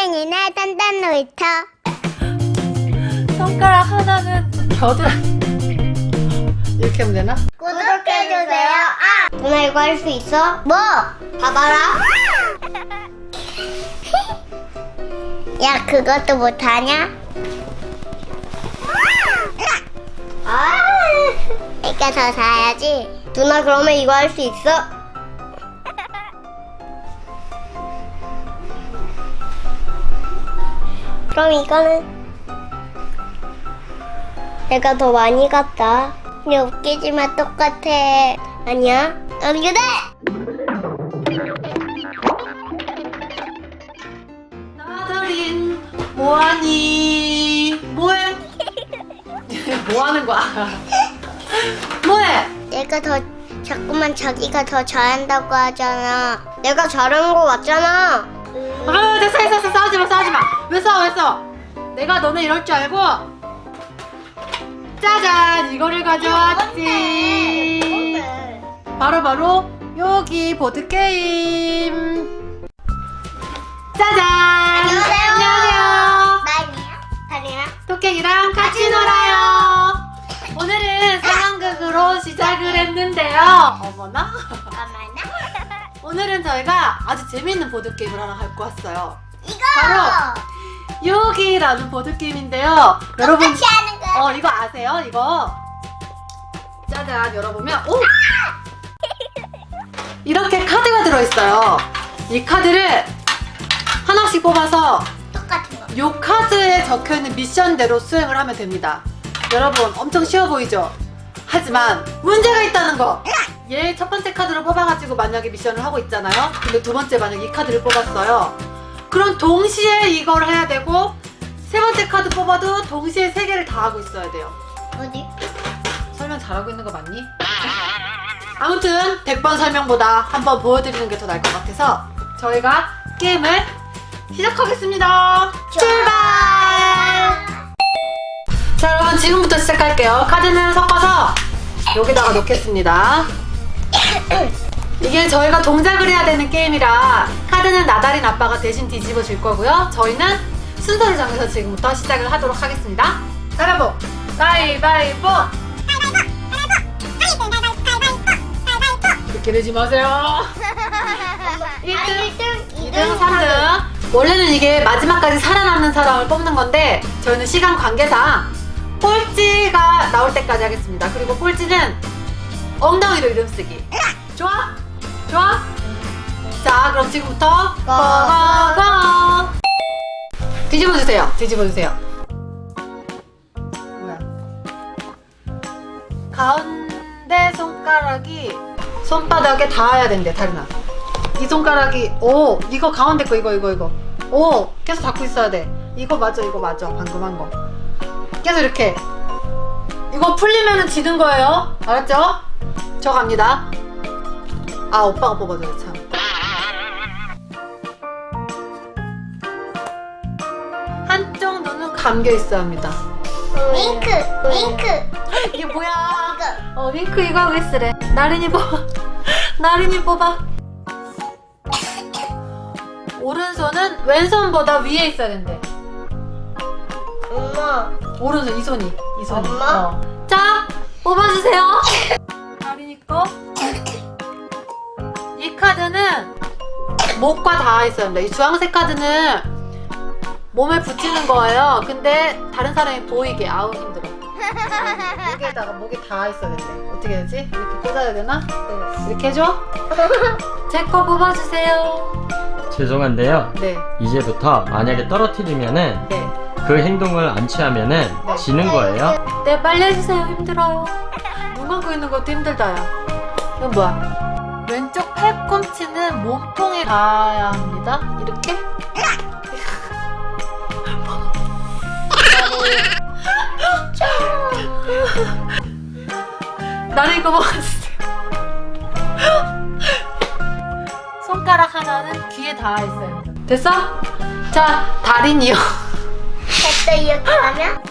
토깽이네 단단 놀이터 손가락 하나는 겨드라 이렇게 하면 되나? 구독해주세요 아! 누나 이거 할 수 있어? 뭐? 봐봐라 야 그것도 못하냐? 아 이까 더 사야지 누나 그러면 이거 할 수 있어? 그럼 이거는 내가 더 많이 갔다. 근데 웃기지만 똑같아. 아니야? 안 그래? 나다린 뭐하니? 뭐해? 뭐하는 거야? 뭐해? 내가 더 자꾸만 자기가 더 잘한다고 하잖아. 내가 잘하는 거 맞잖아. 아 됐어 됐어 됐어 싸우지 마 싸우지 마 왜 싸워 왜 싸워 내가 너네 이럴 줄 알고 짜잔 이거를 가져왔지 바로 바로 여기 보드 게임. 짜잔. 안녕하세요. 안녕하세요. 나이야? 다리나? 토끼랑 같이 놀아요. 오늘은 상황극으로 시작을 했는데요. 어머나. 어머나. 오늘은 저희가 아주 재밌는 보드 게임을 하나 갖고 왔어요. 이거! 바로 여기라는 보드 게임인데요. 여러분, 똑같이 하는 거. 어 이거 아세요? 이거 짜잔 열어보면 오 이렇게 카드가 들어있어요. 이 카드를 하나씩 뽑아서 똑같은 거. 이 카드에 적혀 있는 미션대로 수행을 하면 됩니다. 여러분 엄청 쉬워 보이죠? 하지만 문제가 있다는 거. 얘 첫 번째 카드로 뽑아가지고 만약에 미션을 하고 있잖아요. 근데 두 번째 만약 이 카드를 뽑았어요. 그럼 동시에 이걸 해야 되고 세 번째 카드 뽑아도 동시에 세 개를 다 하고 있어야 돼요. 어디? 설명 잘하고 있는 거 맞니? 아무튼 100번 설명보다 한번 보여드리는 게 더 나을 것 같아서 저희가 게임을 시작하겠습니다. 출발! 자 여러분 지금부터 시작할게요. 카드는 섞어서 여기다가 놓겠습니다. 이게 저희가 동작을 해야 되는 게임이라 카드는 나다린 아빠가 대신 뒤집어 줄 거고요. 저희는 순서를 정해서 지금부터 시작을 하도록 하겠습니다. 가위바위보! 가위바위보! 이렇게 내지 마세요. 1등, 1등, 2등, 3등. 원래는 이게 마지막까지 살아남는 사람을 뽑는 건데 저희는 시간 관계상 꼴찌가 나올 때까지 하겠습니다. 그리고 꼴찌는 엉덩이로 이름 쓰기. 좋아? 좋아? 자, 그럼 지금부터 고고고! 뒤집어 주세요. 뒤집어 주세요. 뭐야? 가운데 손가락이 손바닥에 닿아야 된대, 다리나. 이 손가락이 오 이거 가운데 거 이거 이거 이거 오 계속 닫고 있어야 돼 이거 맞아 이거 맞아 방금 한 거 계속 이렇게 이거 풀리면은 지는 거예요 알았죠? 저 갑니다 아 오빠가 뽑아줘요 참. 한쪽 눈은 감겨 있어야 합니다. 윙크, 윙크. 이게 뭐야? 어 윙크 이거 하고 있으래. 나린이 뽑아. 나린이 뽑아. 오른손은 왼손보다 위에 있어야 된대. 엄마. 오른손 이 손이 이 손이. 엄마? 어. 자 뽑아주세요. 나린이 거이 카드는 목과 닿아 있어야 합니다 이 주황색 카드는 몸에 붙이는 거예요 근데 다른 사람이 보이게 아우 힘들어 목에다가 목에 닿아 있어야 된대 어떻게 해야지? 이렇게 꽂아야 되나? 이렇게 해줘 제 거 뽑아주세요 죄송한데요. 네 이제부터 만약에 떨어뜨리면은 네. 그 행동을 안 취하면은 네. 지는 거예요. 네, 빨리 해주세요. 힘들어요. 눈 감고 있는 것도 힘들다, 야. 이건 뭐야? 왼쪽 팔꿈치는 몸통에 닿아야 합니다. 이렇게? 이거 먹어주세요. 손가락 하나는 귀에 닿아 있어요. 됐어? 자, 달인이요. 됐다, 이렇게 하면?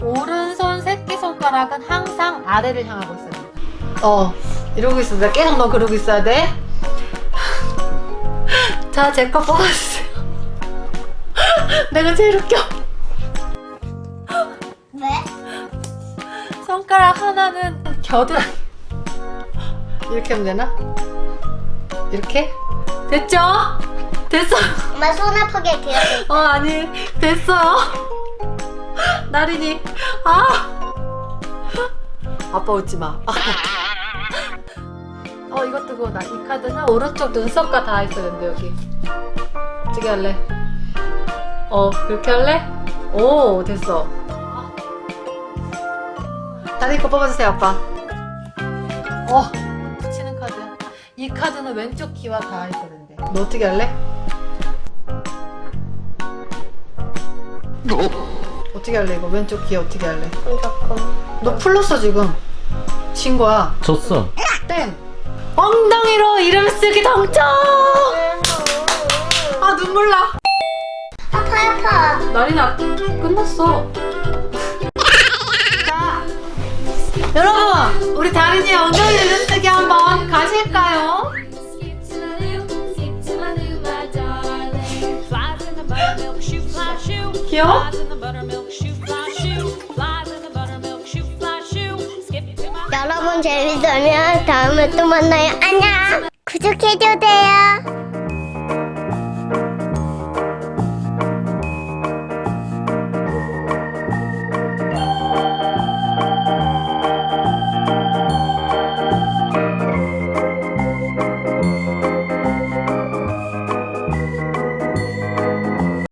오른손 새끼손가락은 항상 아래를 향하고 있어야 돼. 어, 이러고 있어. 나 계속 너 그러고 있어야 돼. 자, 제 거 뽑아주세요. 내가 제일 웃겨. 왜? 손가락 하나는 겨드랑이. 이렇게 하면 되나? 이렇게? 됐죠? 됐어. 엄마 손 아프게 그렸어. 어, 아니, 됐어요. 나린이, 아! 아빠 웃지 마. 어, 이것도 그거다. 이 카드는 오른쪽 눈썹과 다 있어야 된대, 여기. 어떻게 할래? 어, 그렇게 할래? 오, 됐어. 다리 거 뽑아주세요, 아빠. 어, 붙이는 카드. 이 카드는 왼쪽 귀와 다 있어야 된대. 너 어떻게 할래? 어 떻게 할래 이거 왼쪽 귀 어떻게 할래? 잠깐. 너 풀렀어 지금 친구야 줬어. 땡 엉덩이로 이름 쓰기 당첨 아 눈물 나 아파 아파. 나리나 끝났어 자 여러분 우리 다린이 엉덩이 이름 쓰기 한번 가실까요? My 재밌으면 다음에 또 만나요. 안녕. 구독해줘세요.